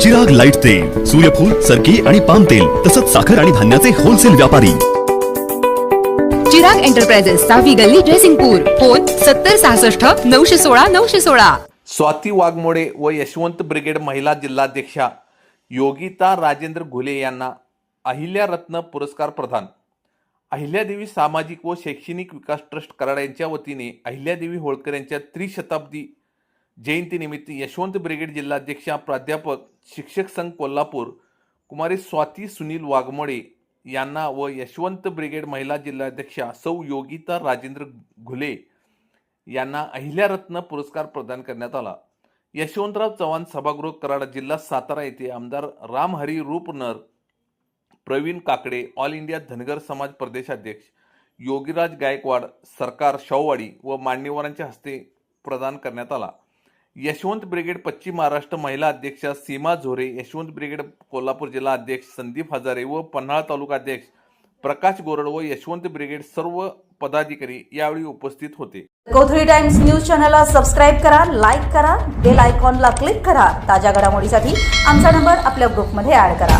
Chirag light तेल सूर्यफूल सरकी आणि पाम तेल तसंच साखर आणि धान्याचे होलसेल व्यापारी. चिराग एंटरप्राइजेस सहावी गल्ली ड्रेसिंगपूर फोन सत्तर सहासष्ट नऊशे सोळा नऊशे सोळा. स्वाती वाघमोडे व यशवंत ब्रिगेड महिला जिल्हाध्यक्षा योगिता राजेंद्र घुले यांना अहिल्यारत्न पुरस्कार प्रदान. अहिल्यादेवी सामाजिक व शैक्षणिक विकास ट्रस्ट कराड यांच्या वतीने अहिल्यादेवी होळकर यांच्या त्रिशताब्दी जयंतीनिमित्त यशवंत ब्रिगेड जिल्हाध्यक्षा प्राध्यापक शिक्षक संघ कोल्हापूर कुमारी स्वाती सुनील वाघमोडे यांना व यशवंत ब्रिगेड महिला जिल्हाध्यक्षा सौ योगिता राजेंद्र घुले यांना अहिल्यारत्न पुरस्कार प्रदान करण्यात आला. यशवंतराव चव्हाण सभागृह कराड जिल्हा सातारा येथे आमदार रामहरी रूपनर प्रवीण काकडे ऑल इंडिया धनगर समाज प्रदेशाध्यक्ष योगीराज गायकवाड सरकार शाववाडी व मान्यवरांच्या हस्ते प्रदान करण्यात आला. यशवंत ब्रिगेड पश्चिम महाराष्ट्र महिला अध्यक्षा सीमा झोरे यशवंत ब्रिगेड कोल्हापूर जिल्हा अध्यक्ष संदीप हजारे व पन्हाळ तालुका अध्यक्ष प्रकाश गोरड व यशवंत ब्रिगेड सर्व पदाधिकारी यावेळी उपस्थित होते. गोधरी टाइम्स न्यूज चॅनलला सबस्क्राईब करा लाईक करा बेल आयकॉनला क्लिक करा. ताज्या घडामोडीसाठी आमचा नंबर आपल्या ग्रुपमध्ये ऍड करा.